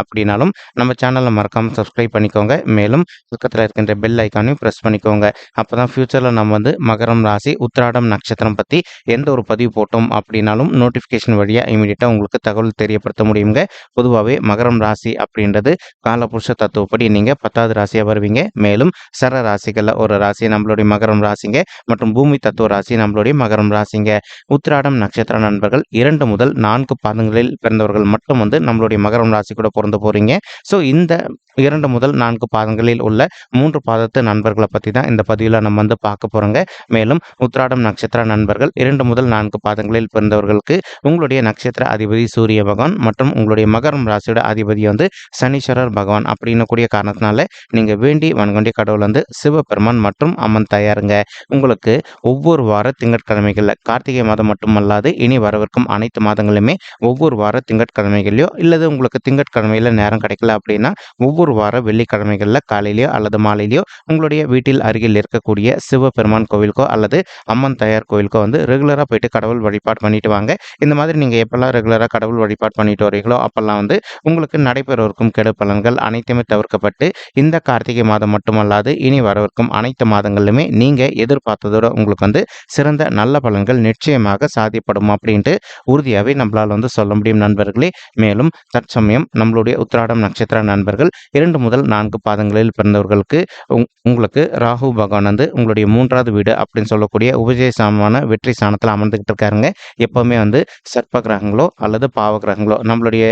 அப்படின்னாலும் நம்ம சேனலை மறக்காமல் சப்ஸ்கிரைப் பண்ணிக்கோங்க. மேலும் பக்கத்தில் இருக்கின்ற பெல் ஐக்கானையும் ப்ரெஸ் பண்ணிக்கோங்க. அப்போ தான் ஃப்யூச்சரில் நம்ம வந்து மகரம் ராசி உத்திராடம் நட்சத்திரம் பற்றி எந்த ஒரு பதிவு போட்டோம் அப்படின்னாலும் நோட்டிஃபிகேஷன் வழியாக இமீடியட்டாக உங்களுக்கு தகவல் தெரியப்படுத்த முடியுங்க. பொதுவாகவே மகரம் ராசி அப்படின்றது காலபுருஷ தத்துவப்படி நீங்கள் பத்தாவது ராசியாக வருவீங்க. மேலும் சர ராசிகளில் ஒரு ராசி நம்மளுடைய மகரம் ராசிங்க மற்றும் பூமி தத்துவ ராசி நம்மளுடைய மகரம் ராசிங்க. உத்திராடம் நட்சத்திர நண்பர்கள் இரண்டு முதல் நான்கு பாதங்களில் பிறந்தவர்கள் மட்டும் வந்து நம்மளுடைய மகரம் ராசி கூட பிறந்து போகிறீங்க ஸோ இந்த இரண்டு முதல் நான்கு பாதங்களில் உள்ள மூன்று பாதத்து நண்பர்களை பற்றி தான் இந்த பதிவில் நம்ம வந்து பார்க்க போகிறோங்க மேலும் உத்ராடம் நட்சத்திர நண்பர்கள் இரண்டு முதல் நான்கு பாதங்களில் பிறந்தவர்களுக்கு உங்களுடைய நட்சத்திர அதிபதி சூரிய பகவான் மற்றும் உங்களுடைய மகரம் ராசியோட அதிபதி வந்து சனீஸ்வரர் பகவான் அப்படின்னு கூடிய காரணத்தினால நீங்கள் வேண்டி வன்கொண்டிய கடவுள் வந்து சிவபெருமான் மற்றும் அம்மன் தயாருங்க. உங்களுக்கு ஒவ்வொரு வார திங்கட்கிழமைகளில் கார்த்திகை மாதம் மட்டுமல்லாது இனி வரவிருக்கும் அனைத்து மாதங்களுமே ஒவ்வொரு வார திங்கட்கிழமைகளையோ இல்லது உங்களுக்கு திங்கட்கிழமை திங்கட்கிழமையில் நேரம் கிடைக்கல அப்படின்னா ஒவ்வொரு வார வெள்ளிக்கிழமைகளில் காலையிலையோ அல்லது மாலையிலையோ உங்களுடைய வீட்டில் அருகில் இருக்கக்கூடிய சிவபெருமான் கோவிலுக்கோ அல்லது அம்மன் தயார் கோவிலுக்கோ வந்து ரெகுலராக போயிட்டு கடவுள் வழிபாடு பண்ணிட்டு வாங்க. இந்த மாதிரி நீங்கள் எப்பெல்லாம் ரெகுலராக கடவுள் வழிபாடு பண்ணிட்டு வரீங்களோ அப்போல்லாம் வந்து உங்களுக்கு நடைபெறவிருக்கும் கெடு பலன்கள் அனைத்துமே தவிர்க்கப்பட்டு இந்த கார்த்திகை மாதம் மட்டுமல்லாது இனி வரவிருக்கும் அனைத்து மாதங்களிலுமே நீங்கள் எதிர்பார்த்ததோட உங்களுக்கு வந்து சிறந்த நல்ல பலன்கள் நிச்சயமாக சாதிப்படும் அப்படின்ட்டு உறுதியாகவே நம்மளால் வந்து சொல்ல முடியும் நண்பர்களே. மேலும் தற்சமயம் நம்மளுடைய உத்திராடம் நட்சத்திர நண்பர்கள் இரண்டு முதல் நான்கு பாதங்களில் பிறந்தவர்களுக்கு உங்களுக்கு ராகு பகவான் வந்து உங்களுடைய மூன்றாவது வீடு அப்படின்னு சொல்லக்கூடிய உபஜய சாமான வெற்றி சாணத்தில் அமர்ந்துக்கிட்டு இருக்காருங்க. எப்போவுமே வந்து சர்ப்ப கிரகங்களோ அல்லது பாவ கிரகங்களோ நம்மளுடைய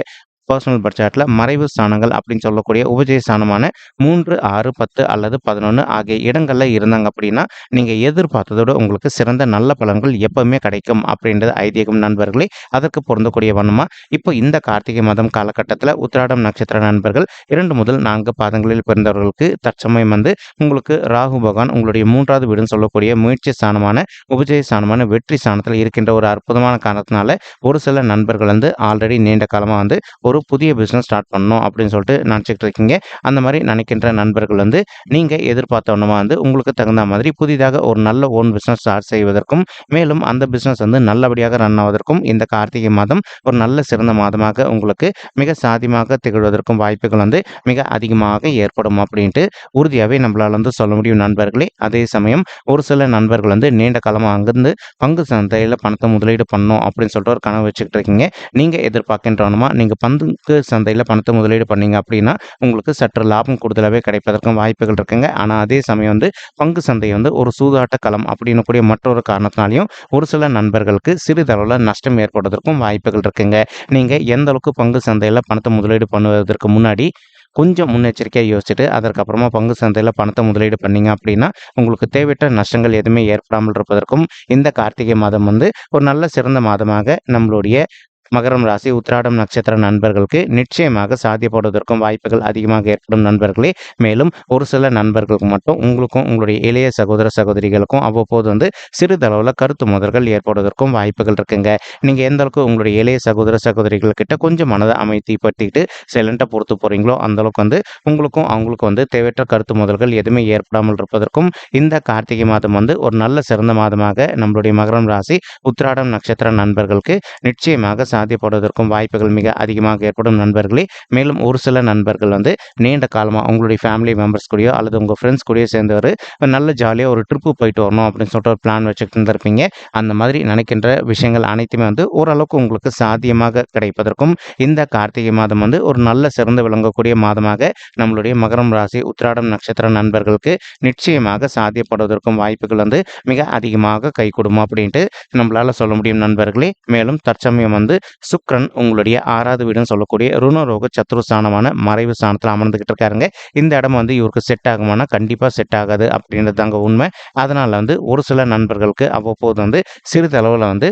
பர்சனல் பட்ஜெட்டில் மறைவு ஸ்தானங்கள் அப்படின்னு சொல்லக்கூடிய உபஜய ஸ்தானமான மூன்று ஆறு பத்து அல்லது பதினொன்று ஆகிய இடங்களில் இருந்தாங்க அப்படின்னா நீங்கள் எதிர்பார்த்ததோடு உங்களுக்கு சிறந்த நல்ல பலன்கள் எப்பவுமே கிடைக்கும் அப்படின்றது ஐதீகம் நண்பர்களே. அதற்கு பொருந்தக்கூடிய வண்ணமாக இப்போ இந்த கார்த்திகை மாதம் காலகட்டத்தில் உத்திராடம் நட்சத்திர நண்பர்கள் இரண்டு முதல் நான்கு பாதங்களில் பிறந்தவர்களுக்கு தற்சமயம் வந்து உங்களுக்கு ராகு பகவான் உங்களுடைய மூன்றாவது வீடுன்னு சொல்லக்கூடிய முயற்சி ஸ்தானமான உபஜய ஸ்தானமான வெற்றி ஸ்தானத்தில் இருக்கின்ற ஒரு அற்புதமான காரணத்தினால ஒரு சில நண்பர்கள் வந்து ஆல்ரெடி நீண்ட காலமாக வந்து ஒரு புதிய பிஸ்னஸ் ஸ்டார்ட் பண்ணணும் அப்படின்னு சொல்லிட்டு நினச்சிக்கிட்டு இருக்கீங்க. அந்த மாதிரி நினைக்கின்ற நண்பர்கள் வந்து நீங்கள் எதிர்பார்த்தவனமாக வந்து உங்களுக்கு தகுந்த மாதிரி புதிதாக ஒரு நல்ல ஓன் பிஸ்னஸ் ஸ்டார்ட் செய்வதற்கும் மேலும் அந்த பிஸ்னஸ் வந்து நல்லபடியாக ரன் ஆவதற்கும் இந்த கார்த்திகை மாதம் ஒரு நல்ல சிறந்த மாதமாக உங்களுக்கு மிக சாதியமாக திகழ்வதற்கும் வாய்ப்புகள் வந்து மிக அதிகமாக ஏற்படும் அப்படின்ட்டு உறுதியாகவே நம்மளால் வந்து சொல்ல முடியும் நண்பர்களே. அதே சமயம் ஒரு சில நண்பர்கள் வந்து நீண்ட காலமாக அங்கிருந்து பங்கு சந்தையில் பணத்தை முதலீடு பண்ணணும் அப்படின்னு சொல்லிட்டு ஒரு கனவு வச்சுக்கிட்டு இருக்கீங்க. நீங்கள் எதிர்பார்க்கின்றவனமா நீங்கள் பந்து பங்கு சந்தையில் பணத்தை முதலீடு பண்ணீங்க அப்படின்னா உங்களுக்கு சற்று லாபம் கூடுதலாகவே கிடைப்பதற்கும் வாய்ப்புகள் இருக்குங்க. ஆனால் அதே சமயம் வந்து பங்கு சந்தை வந்து ஒரு சூதாட்ட களம் அப்படின்னு கூடிய மற்றொரு காரணத்தினாலையும் ஒரு சில நண்பர்களுக்கு சிறிதளவில் நஷ்டம் ஏற்படுவதற்கும் வாய்ப்புகள் இருக்குங்க. நீங்கள் எந்த அளவுக்கு பங்கு சந்தையில் பணத்தை முதலீடு பண்ணுவதற்கு முன்னாடி கொஞ்சம் முன்னெச்சரிக்கையாக யோசிச்சுட்டு அதற்கப்புறமா பங்கு சந்தையில் பணத்தை முதலீடு பண்ணீங்க அப்படின்னா உங்களுக்கு தேவையற்ற நஷ்டங்கள் எதுவுமே ஏற்படாமல் இருப்பதற்கும் இந்த கார்த்திகை மாதம் வந்து ஒரு நல்ல சிறந்த மாதமாக நம்மளுடைய மகரம் ராசி உத்திராடம் நட்சத்திர நண்பர்களுக்கு நிச்சயமாக சாத்தியப்படுவதற்கும் வாய்ப்புகள் அதிகமாக ஏற்படும் நண்பர்களே. மேலும் ஒரு சில நண்பர்களுக்கு மட்டும் உங்களுக்கும் உங்களுடைய இளைய சகோதர சகோதரிகளுக்கும் அவ்வப்போது வந்து சிறிதளவில் கருத்து முதல்கள் ஏற்படுவதற்கும் வாய்ப்புகள் இருக்குங்க. நீங்கள் எந்த அளவுக்கு உங்களுடைய இளைய சகோதர சகோதரிகள் கிட்ட கொஞ்சம் மனதை அமைதிப்படுத்திக்கிட்டு சைலண்டாக பொறுத்து போகிறீங்களோ அந்தளவுக்கு வந்து உங்களுக்கும் அவங்களுக்கும் வந்து தேவையற்ற கருத்து முதல்கள் எதுவுமே ஏற்படாமல் இருப்பதற்கும் இந்த கார்த்திகை மாதம் வந்து ஒரு நல்ல சிறந்த மாதமாக நம்மளுடைய மகரம் ராசி உத்திராடம் நட்சத்திர நண்பர்களுக்கு நிச்சயமாக சாத்தியப்படுவதற்கும் வாய்ப்புகள் மிக அதிகமாக ஏற்படும் நண்பர்களே. மேலும் ஒரு சில நண்பர்கள் வந்து நீண்ட காலமாக உங்களுடைய ஃபேமிலி மெம்பர்ஸ் கூடயோ அல்லது உங்கள் ஃப்ரெண்ட்ஸ் கூடயோ சேர்ந்து ஒரு நல்ல ஜாலியாக ஒரு ட்ரிப்பு போயிட்டு வரணும் அப்படின்னு சொல்லிட்டு ஒரு பிளான் வச்சுட்டு இருந்திருப்பீங்க. அந்த மாதிரி நினைக்கின்ற விஷயங்கள் அனைத்துமே வந்து ஓரளவுக்கு உங்களுக்கு சாத்தியமாக கிடைப்பதற்கும் இந்த கார்த்திகை மாதம் வந்து ஒரு நல்ல சிறந்து விளங்கக்கூடிய மாதமாக நம்மளுடைய மகரம் ராசி உத்திராடம் நட்சத்திர நண்பர்களுக்கு நிச்சயமாக சாத்தியப்படுவதற்கும் வாய்ப்புகள் வந்து மிக அதிகமாக கை கொடுக்கும் அப்படின்ட்டு நம்மளால் சொல்ல முடியும் நண்பர்களே. மேலும் தற்சமயம் வந்து சுக்ரன் உங்களுடைய ஆறாவது வீடுன்னு சொல்லக்கூடிய ருணரோக சத்ருஸ்தானமான மறைவு ஸ்தானத்தில் அமர்ந்துகிட்டு இருக்காருங்க. இந்த இடம் வந்து இவருக்கு செட் ஆகுமானா கண்டிப்பாக செட் ஆகாது அப்படின்றது தாங்க உண்மை. அதனால் வந்து ஒரு சில நண்பர்களுக்கு அவ்வப்போது வந்து சிறிதளவில் வந்து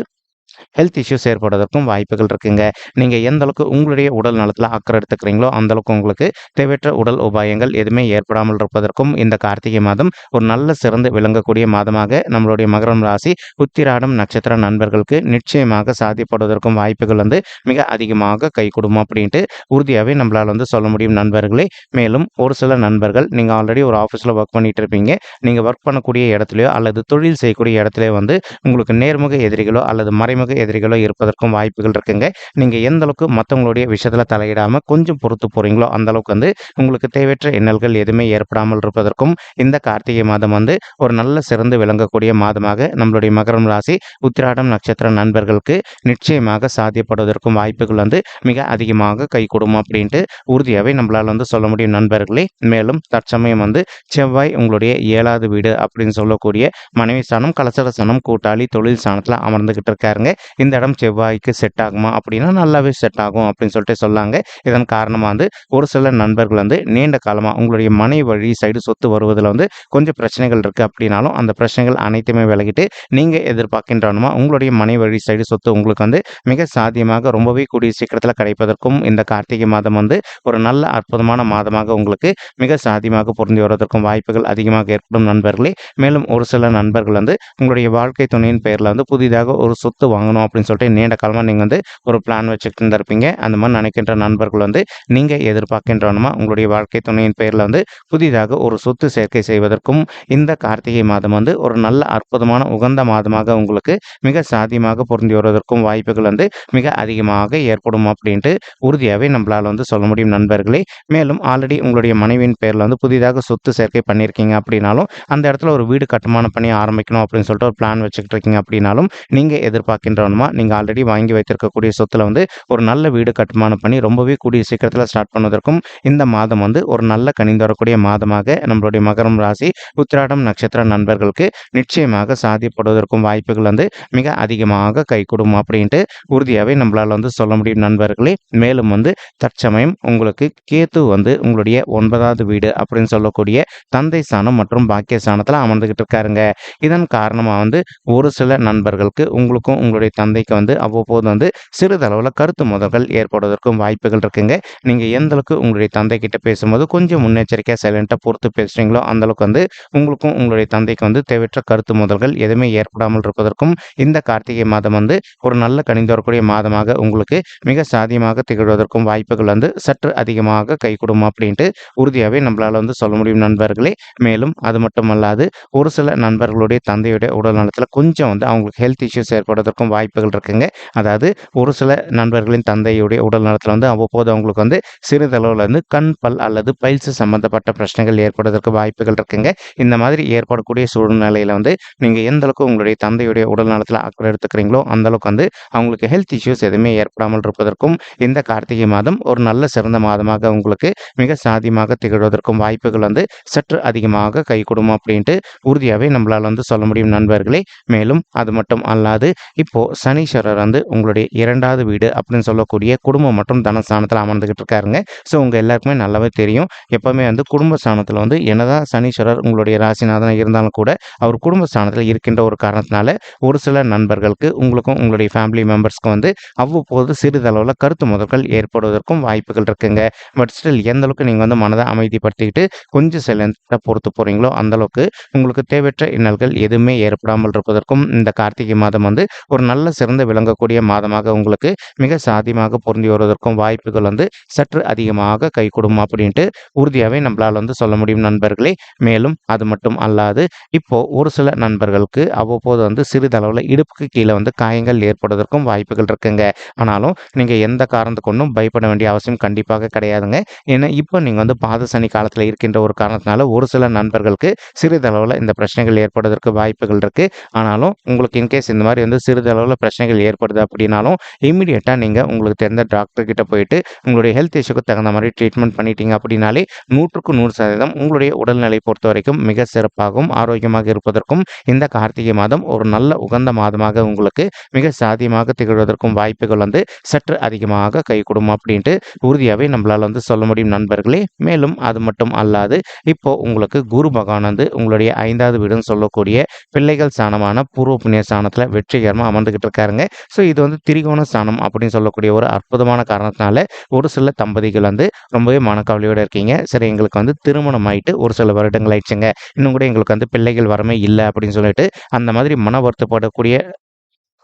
ஹெல்த் இஷ்யூஸ் ஏற்படுவதற்கும் வாய்ப்புகள் இருக்குங்க. நீங்கள் எந்த அளவுக்கு உங்களுடைய உடல் நலத்தில் அக்கறை எடுத்துக்கிறீங்களோ அந்த அளவுக்கு உங்களுக்கு தேவையற்ற உடல் உபாயங்கள் எதுவுமே ஏற்படாமல் இருப்பதற்கும் இந்த கார்த்திகை மாதம் ஒரு நல்ல சிறந்து விளங்கக்கூடிய மாதமாக நம்மளுடைய மகரம் ராசி உத்திராடம் நட்சத்திர நண்பர்களுக்கு நிச்சயமாக சாத்தியப்படுவதற்கும் வாய்ப்புகள் வந்து மிக அதிகமாக கை கொடுக்கும் அப்படின்ட்டு உறுதியாகவே நம்மளால் வந்து சொல்ல முடியும் நண்பர்களே. மேலும் ஒரு சில நண்பர்கள் நீங்கள் ஆல்ரெடி ஒரு ஆஃபீஸில் ஒர்க் பண்ணிட்டு இருப்பீங்க. நீங்கள் ஒர்க் பண்ணக்கூடிய இடத்துலையோ அல்லது தொழில் செய்யக்கூடிய இடத்துலையோ வந்து உங்களுக்கு நேர்முக எதிரிகளோ அல்லது மறைமுக எதிரிகளோ இருப்பதற்கும் வாய்ப்புகள் இருக்குங்க. நீங்கள் எந்த அளவுக்கு மற்றவங்களுடைய விஷயத்தில் தலையிடாமல் கொஞ்சம் பொறுத்து போகிறீங்களோ அந்த அளவுக்கு வந்து உங்களுக்கு தேவையற்ற எண்ணல்கள் எதுவுமே ஏற்படாமல் இருப்பதற்கும் இந்த கார்த்திகை மாதம் வந்து ஒரு நல்ல சிறந்து விளங்கக்கூடிய மாதமாக நம்மளுடைய மகரம் ராசி உத்திராடம் நட்சத்திர நண்பர்களுக்கு நிச்சயமாக சாத்தியப்படுவதற்கும் வாய்ப்புகள் வந்து மிக அதிகமாக கை கொடுக்கும் அப்படின்ட்டு உறுதியாகவே நம்மளால் வந்து சொல்ல முடியும் நண்பர்களே. மேலும் தற்சமயம் வந்து செவ்வாய் உங்களுடைய ஏழாவது வீடு அப்படின்னு சொல்லக்கூடிய மனைவி ஸ்தானம் கலசர ஸ்தானம் கூட்டாளி தொழில் ஸ்தானத்தில் அமர்ந்துகிட்டு இருக்காருங்க. இந்த இடம் செவ்வாய்க்கு செட் ஆகுமா? அப்படின்னா நல்லாவே செட் ஆகும் அப்படின்னு சொல்லிட்டு சொல்லாங்க. இதன் காரணமாக வந்து ஒரு சில நண்பர்கள் வந்து நீண்ட காலமாக உங்களுடைய மனை வழி சைடு சொத்து வருவதில் வந்து கொஞ்சம் பிரச்சனைகள் இருக்குது அப்படின்னாலும் அந்த பிரச்சனைகள் அனைத்துமே விலகிட்டு நீங்கள் எதிர்பார்க்கின்றனமா உங்களுடைய மனை வழி சைடு சொத்து உங்களுக்கு வந்து மிக சாத்தியமாக ரொம்பவே கூடிய சீக்கிரத்தில் கிடைப்பதற்கும் இந்த கார்த்திகை மாதம் வந்து ஒரு நல்ல அற்புதமான மாதமாக உங்களுக்கு மிக சாத்தியமாக பொருந்தி வருவதற்கும் வாய்ப்புகள் அதிகமாக ஏற்படும் நண்பர்களே. மேலும் ஒரு சில நண்பர்கள் வந்து உங்களுடைய வாழ்க்கை துணையின் பெயரில் வந்து புதிதாக ஒரு சொத்து வாங்கணும் அப்படின்னு சொல்லிட்டு நீண்ட காலமாக நீங்கள் வந்து ஒரு பிளான் வச்சுக்கிட்டு இருந்திருப்பீங்க. அந்த மாதிரி நினைக்கின்ற நண்பர்கள் வந்து நீங்கள் எதிர்பார்க்கின்றனமா உங்களுடைய வாழ்க்கை துணையின் பெயரில் வந்து புதிதாக ஒரு சொத்து சேர்க்கை செய்வதற்கும் இந்த கார்த்திகை மாதம் வந்து ஒரு நல்ல அற்புதமான உகந்த மாதமாக உங்களுக்கு மிக சாத்தியமாக பொருந்தி வருவதற்கும் வாய்ப்புகள் வந்து மிக அதிகமாக ஏற்படும் அப்படின்ட்டு உறுதியாகவே நம்மளால் வந்து சொல்ல முடியும் நண்பர்களே. மேலும் ஆல்ரெடி உங்களுடைய மனைவியின் பேரில் வந்து புதிதாக சொத்து சேர்க்கை பண்ணியிருக்கீங்க அப்படின்னாலும் அந்த இடத்துல ஒரு வீடு கட்டுமானம் பண்ணி ஆரம்பிக்கணும் அப்படின்னு சொல்லிட்டு ஒரு பிளான் வச்சுக்கிட்டு இருக்கீங்க அப்படின்னாலும் நீங்கள் எதிர்பார்க்கின்ற எதிர்பார்க்கின்றவனுமா நீங்கள் ஆல்ரெடி வாங்கி வைத்திருக்கக்கூடிய சொத்தில் வந்து ஒரு நல்ல வீடு கட்டுமானம் பண்ணி ரொம்பவே கூடிய சீக்கிரத்தில் ஸ்டார்ட் பண்ணுவதற்கும் இந்த மாதம் வந்து ஒரு நல்ல கனிந்து வரக்கூடிய மாதமாக நம்மளுடைய மகரம் ராசி உத்திராடம் நட்சத்திர நண்பர்களுக்கு நிச்சயமாக சாதிப்படுவதற்கும் வாய்ப்புகள் வந்து மிக அதிகமாக கை கொடுக்கும் அப்படின்ட்டு உறுதியாகவே நம்மளால் வந்து சொல்ல முடியும் நண்பர்களே. மேலும் வந்து தற்சமயம் உங்களுக்கு கேத்து வந்து உங்களுடைய ஒன்பதாவது வீடு அப்படின்னு சொல்லக்கூடிய தந்தை ஸ்தானம் மற்றும் பாக்கிய ஸ்தானத்தில் அமர்ந்துகிட்டு இருக்காருங்க. இதன் காரணமாக வந்து ஒரு சில நண்பர்களுக்கு உங்களுக்கும் உங்களுடைய தந்தைக்கு வந்து அவ்வப்போது வந்து சிறிதளவில் கருத்து முதல்கள் ஏற்படுவதற்கும் வாய்ப்புகள் இருக்குங்க. நீங்கள் எந்த அளவுக்கு உங்களுடைய தந்தை கிட்ட பேசும்போது கொஞ்சம் முன்னெச்சரிக்கையாக சைலண்ட்டாக பொறுத்து பேசுகிறீங்களோ அந்தளவுக்கு வந்து உங்களுக்கும் உங்களுடைய தந்தைக்கு வந்து தேவையற்ற கருத்து முதல்கள் எதுவுமே ஏற்படாமல் இருப்பதற்கும் இந்த கார்த்திகை மாதம் வந்து ஒரு நல்ல கணிந்து வரக்கூடிய மாதமாக உங்களுக்கு மிக சாதியமாக திகழ்வதற்கும் வாய்ப்புகள் வந்து சற்று அதிகமாக கை கொடுக்கும் அப்படின்ட்டு உறுதியாகவே நம்மளால் வந்து சொல்ல முடியும் நண்பர்களே. மேலும் அது மட்டுமல்லாது ஒரு சில நண்பர்களுடைய தந்தையுடைய உடல் நலத்தில் கொஞ்சம் வந்து அவங்களுக்கு ஹெல்த் இஷ்யூஸ் ஏற்படுவதற்கும் வாய்ப்புகள் இருக்குங்க. அதாவது ஒரு சில நண்பர்களின் தந்தையுடைய உடல் நலத்தில் வந்து அவ்வப்போது அவங்களுக்கு வந்து சிறிதளவில் வந்து கண் பல் அல்லது பயிற்சி சம்பந்தப்பட்ட பிரச்சனைகள் ஏற்படுவதற்கு வாய்ப்புகள் இருக்குங்க. இந்த மாதிரி ஏற்படக்கூடிய சூழ்நிலையில் வந்து நீங்கள் எந்த அளவுக்கு உங்களுடைய தந்தையுடைய உடல் நலத்தில் அக்கறை எடுத்துக்கிறீங்களோ அந்த அளவுக்கு வந்து அவங்களுக்கு ஹெல்த் இஷ்யூஸ் எதுவுமே ஏற்படாமல் இருப்பதற்கும் இந்த கார்த்திகை மாதம் ஒரு நல்ல சிறந்த மாதமாக உங்களுக்கு மிக சாதியமாக திகழ்வதற்கும் வாய்ப்புகள் வந்து சற்று அதிகமாக கை அப்படின்ட்டு உறுதியாகவே நம்மளால் வந்து சொல்ல முடியும் நண்பர்களே. மேலும் அது மட்டும் அல்லாது இப்போ இப்போது சனீஸ்வரர் வந்து உங்களுடைய இரண்டாவது வீடு அப்படின்னு சொல்லக்கூடிய குடும்பம் மற்றும் தனஸ்தானத்தில் அமர்ந்துகிட்டு இருக்காருங்க. ஸோ உங்கள் எல்லாருக்குமே நல்லாவே தெரியும். எப்போவுமே வந்து குடும்ப ஸ்தானத்தில் வந்து என்னதான் சனீஸ்வரர் உங்களுடைய ராசிநாதன் இருந்தாலும் கூட அவர் குடும்ப ஸ்தானத்தில் இருக்கின்ற ஒரு காரணத்தினால ஒரு சில நண்பர்களுக்கு உங்களுக்கும் உங்களுடைய ஃபேமிலி மெம்பர்ஸ்க்கும் வந்து அவ்வப்போது சிறிதளவில் கருத்து முதல்கள் ஏற்படுவதற்கும் வாய்ப்புகள் இருக்குங்க. பட் ஸ்டில் எந்த அளவுக்கு நீங்கள் வந்து மனதை அமைதிப்படுத்திக்கிட்டு கொஞ்சம் சில பொறுத்து போகிறீங்களோ அந்தளவுக்கு உங்களுக்கு தேவையற்ற இன்னல்கள் எதுவுமே ஏற்படாமல் இருப்பதற்கும் இந்த கார்த்திகை மாதம் வந்து ஒரு நல்ல சிறந்த விளங்கக்கூடிய மாதமாக உங்களுக்கு மிக சாத்தியமாக பொருந்தி வருவதற்கும் வாய்ப்புகள் வந்து சற்று அதிகமாக கை கொடுக்கும் அப்படின்ட்டு உறுதியாகவே நம்மளால் வந்து சொல்ல முடியும் நண்பர்களே. மேலும் அது மட்டும் அல்லாது இப்போ ஒரு சில நண்பர்களுக்கு அவ்வப்போது வந்து சிறிதளவில் இடுப்புக்கு கீழே வந்து காயங்கள் ஏற்படுவதற்கும் வாய்ப்புகள் இருக்குங்க. ஆனாலும் நீங்கள் எந்த காரணத்துக்கு ஒன்றும் பயப்பட வேண்டிய அவசியம் கண்டிப்பாக கிடையாதுங்க. ஏன்னா இப்போ நீங்கள் வந்து பாத சனி காலத்தில் இருக்கின்ற ஒரு காரணத்தினால ஒரு சில நண்பர்களுக்கு சிறிதளவில் இந்த பிரச்சனைகள் ஏற்படுவதற்கு வாய்ப்புகள் இருக்குது ஆனாலும் உங்களுக்கு இன்கேஸ் இந்த மாதிரி வந்து அளவில் பிரச்சனைகள் ஏற்படுது அப்படின்னாலும் இமீடியட்டாக நீங்கள் உங்களுக்கு தெரிந்த டாக்டர்கிட்ட போயிட்டு உங்களுடைய ஹெல்த் இஷ்யூக்கு தகுந்த மாதிரி ட்ரீட்மெண்ட் பண்ணிட்டீங்க அப்படின்னாலே நூற்றுக்கு நூறு சதவீதம் உங்களுடைய உடல்நிலை பொறுத்த வரைக்கும் மிக சிறப்பாகவும் ஆரோக்கியமாக இருப்பதற்கும் இந்த கார்த்திகை மாதம் ஒரு நல்ல உகந்த மாதமாக உங்களுக்கு மிக சாத்தியமாக திகழ்வதற்கும் வாய்ப்புகள் வந்து சற்று அதிகமாக கை கொடுக்கும் அப்படின்ட்டு உறுதியாகவே நம்மளால் வந்து சொல்ல முடியும் நண்பர்களே. மேலும் அது மட்டும் அல்லாது இப்போ உங்களுக்கு குரு பகவான் வந்து உங்களுடைய ஐந்தாவது வீடுன்னு சொல்லக்கூடிய பிள்ளைகள் ஸ்தானமான பூர்வ புண்ணிய ஸ்தானத்தில் வெற்றிகரமாக அமர்ந்து வாழ்ந்துகிட்டு இருக்காருங்க ஸோ இது வந்து திரிகோண ஸ்தானம் அப்படின்னு சொல்லக்கூடிய ஒரு அற்புதமான காரணத்தினால ஒரு சில தம்பதிகள் வந்து ரொம்பவே மனக்கவலையோடு இருக்கீங்க. சரி எங்களுக்கு வந்து திருமணம் ஆயிட்டு ஒரு சில வருடங்கள் ஆயிடுச்சுங்க. இன்னும் கூட எங்களுக்கு வந்து பிள்ளைகள் வரமே இல்லை அப்படின்னு சொல்லிட்டு அந்த மாதிரி மன வருத்தப்படக்கூடிய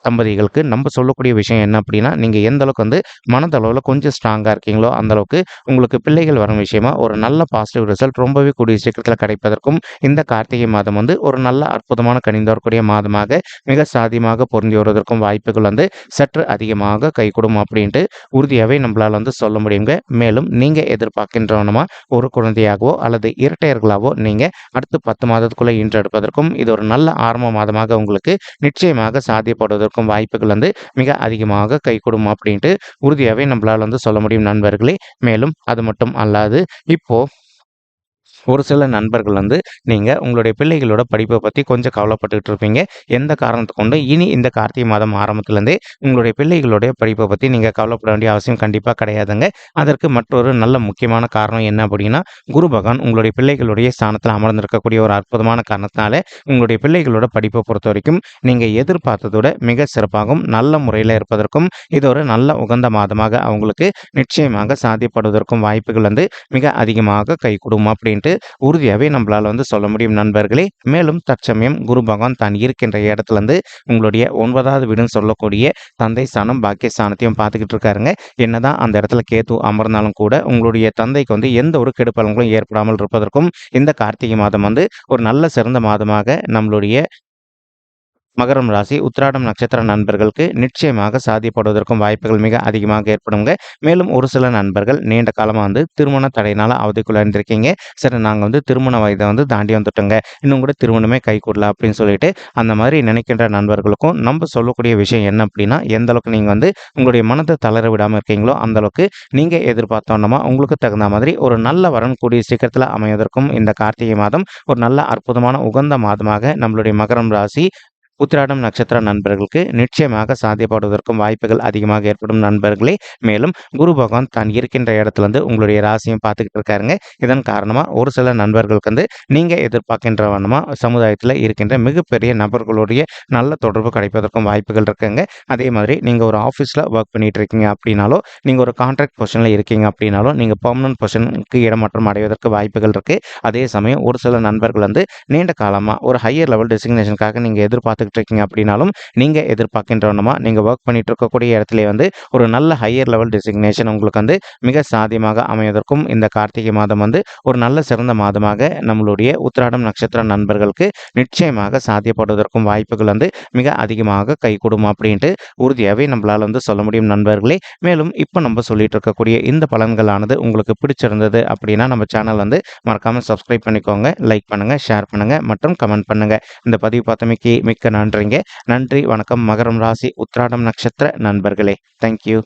தம்பதிகளுக்கு நம்ம சொல்லக்கூடிய விஷயம் என்ன அப்படின்னா நீங்கள் எந்த அளவுக்கு வந்து மனதளவில் கொஞ்சம் ஸ்ட்ராங்காக இருக்கீங்களோ அந்தளவுக்கு உங்களுக்கு பிள்ளைகள் வரும் விஷயமா ஒரு நல்ல பாசிட்டிவ் ரிசல்ட் ரொம்பவே கூடிய சீக்கிரத்தில் கிடைப்பதற்கும் இந்த கார்த்திகை மாதம் வந்து ஒரு நல்ல அற்புதமான கணிந்து வரக்கூடிய மாதமாக மிக சாதியமாக பொருந்தி வருவதற்கும் வாய்ப்புகள் வந்து சற்று அதிகமாக கைகூடும் அப்படின்ட்டு உறுதியாகவே நம்மளால் வந்து சொல்ல முடியுங்க. மேலும் நீங்கள் எதிர்பார்க்கின்றவனமா ஒரு குழந்தையாகவோ அல்லது இரட்டையர்களாகவோ நீங்கள் அடுத்து பத்து மாதத்துக்குள்ளே ஈன்றெடுப்பதற்கும் இது ஒரு நல்ல ஆரம்ப மாதமாக உங்களுக்கு நிச்சயமாக சாத்தியப்படுவதற்கும் வாய்ப்புகள் வந்து மிக அதிகமாக கைகூடும் அப்படின்ட்டு உறுதியாகவே நம்மளால் வந்து சொல்ல முடியும் நண்பர்களே. மேலும் அது மட்டும் அல்லாது இப்போ ஒரு சில நண்பர்கள் வந்து நீங்கள் உங்களுடைய பிள்ளைகளோட படிப்பை பற்றி கொஞ்சம் கவலைப்பட்டுக்கிட்டு இருப்பீங்க. எந்த காரணத்தை கொண்டு? இனி இந்த கார்த்திகை மாதம் ஆரம்பத்துலேருந்தே உங்களுடைய பிள்ளைகளுடைய படிப்பை பற்றி நீங்கள் கவலைப்பட வேண்டிய அவசியம் கண்டிப்பாக கிடையாதுங்க. அதற்கு மற்றொரு நல்ல முக்கியமான காரணம் என்ன அப்படின்னா குரு பகவான் உங்களுடைய பிள்ளைகளுடைய ஸ்தானத்தில் அமர்ந்திருக்கக்கூடிய ஒரு அற்புதமான காரணத்தினால உங்களுடைய பிள்ளைகளோட படிப்பை பொறுத்த வரைக்கும் நீங்கள் எதிர்பார்த்ததோட மிக சிறப்பாகவும் நல்ல முறையில் இருப்பதற்கும் இது ஒரு நல்ல உகந்த மாதமாக அவங்களுக்கு நிச்சயமாக சாத்தியப்படுவதற்கும் வாய்ப்புகள் வந்து மிக அதிகமாக கைகூடும் அப்படின்ட்டு உறுதியாகவே நம்மளால் வந்து சொல்ல முடியும் நண்பர்களே. மேலும் தற்சமயம் குரு பகவான் தான் இருக்கின்ற இடத்துல இருந்து உங்களுடைய ஒன்பதாவது வீடுன்னு சொல்லக்கூடிய தந்தை ஸ்தானம் பாக்கிய ஸ்தானத்தையும் பார்த்துக்கிட்டு இருக்காருங்க. என்னதான் அந்த இடத்துல கேத்து அமர்ந்தாலும் கூட உங்களுடைய தந்தைக்கு வந்து எந்த ஒரு கெடுப்பலங்களும் ஏற்படாமல் இருப்பதற்கும் இந்த கார்த்திகை மாதம் வந்து ஒரு நல்ல சிறந்த மாதமாக நம்மளுடைய மகரம் ராசி உத்திராடம் நட்சத்திர நண்பர்களுக்கு நிச்சயமாக சாதிப்படுவதற்கும் வாய்ப்புகள் மிக அதிகமாக ஏற்படுங்க. மேலும் ஒரு சில நண்பர்கள் நீண்ட காலமாக வந்து திருமண தடையினால் அவதிக்குள்ள இருந்திருக்கீங்க சரி நாங்கள் வந்து திருமண வயதை வந்து தாண்டி வந்துட்டோங்க. இன்னும் கூட திருமணமே கை கூடல அப்படின்னு சொல்லிட்டு அந்த மாதிரி நினைக்கின்ற நண்பர்களுக்கும் நம்ம சொல்லக்கூடிய விஷயம் என்ன அப்படின்னா எந்த அளவுக்கு நீங்கள் வந்து உங்களுடைய மனதை தளர விடாமல் இருக்கீங்களோ அந்த அளவுக்கு நீங்கள் எதிர்பார்த்தோன்னா உங்களுக்கு தகுந்த மாதிரி ஒரு நல்ல வரன் கூடிய சீக்கிரத்தில் அமைவதற்கும் இந்த கார்த்திகை மாதம் ஒரு நல்ல அற்புதமான உகந்த மாதமாக நம்மளுடைய மகரம் ராசி உத்திராடம் நட்சத்திர நண்பர்களுக்கு நிச்சயமாக சாத்தியப்படுவதற்கும் வாய்ப்புகள் அதிகமாக ஏற்படும் நண்பர்களே. மேலும் குரு பகவான் தான் இருக்கின்ற இடத்துலேருந்து உங்களுடைய ராசியும் பார்த்துக்கிட்டு இருக்காருங்க. இதன் காரணமாக ஒரு சில நண்பர்களுக்கு வந்து நீங்கள் எதிர்பார்க்கின்ற வண்ணமாக சமுதாயத்தில் இருக்கின்ற மிகப்பெரிய நபர்களுடைய நல்ல தொடர்பு கிடைப்பதற்கும் வாய்ப்புகள் இருக்குங்க. அதே மாதிரி நீங்கள் ஒரு ஆஃபீஸில் ஒர்க் பண்ணிட்டு இருக்கீங்க அப்படின்னாலோ நீங்கள் ஒரு கான்ட்ராக்ட் பொசிஷனில் இருக்கீங்க அப்படின்னாலோ நீங்கள் பர்மனன்ட் பொசிஷனுக்கு இடமாற்றம் அடைவதற்கு வாய்ப்புகள் இருக்குது அதே சமயம் ஒரு சில நண்பர்கள் வந்து நீண்ட காலமாக ஒரு ஹையர் லெவல் டெசிக்னேஷனுக்காக நீங்கள் எதிர்பார்த்து பார்த்துக்கிட்டு இருக்கீங்க அப்படின்னாலும் நீங்கள் எதிர்பார்க்கின்றவனமா நீங்கள் ஒர்க் பண்ணிட்டு இருக்கக்கூடிய இடத்துல வந்து ஒரு நல்ல ஹையர் லெவல் டெசிக்னேஷன் உங்களுக்கு வந்து மிக சாத்தியமாக அமைவதற்கும் இந்த கார்த்திகை மாதம் வந்து ஒரு நல்ல சிறந்த மாதமாக நம்மளுடைய உத்திராடம் நட்சத்திர நண்பர்களுக்கு நிச்சயமாக சாத்தியப்படுவதற்கும் வாய்ப்புகள் வந்து மிக அதிகமாக கைகூடும் அப்படின்ட்டு உறுதியாகவே நம்மளால் வந்து சொல்ல முடியும் நண்பர்களே. மேலும் இப்போ நம்ம சொல்லிட்டு இருக்கக்கூடிய இந்த பலன்களானது உங்களுக்கு பிடிச்சிருந்தது அப்படின்னா நம்ம சேனல் வந்து மறக்காமல் சப்ஸ்கிரைப் பண்ணிக்கோங்க லைக் பண்ணுங்கள் ஷேர் பண்ணுங்கள் மற்றும் கமெண்ட் பண்ணுங்கள் இந்த பதிவு பார்த்தமைக்கு மிக்க நன்றிங்க. நன்றி வணக்கம். மகரம் ராசி உத்ராடம் நட்சத்திர நண்பர்களே. தேங்க்யூ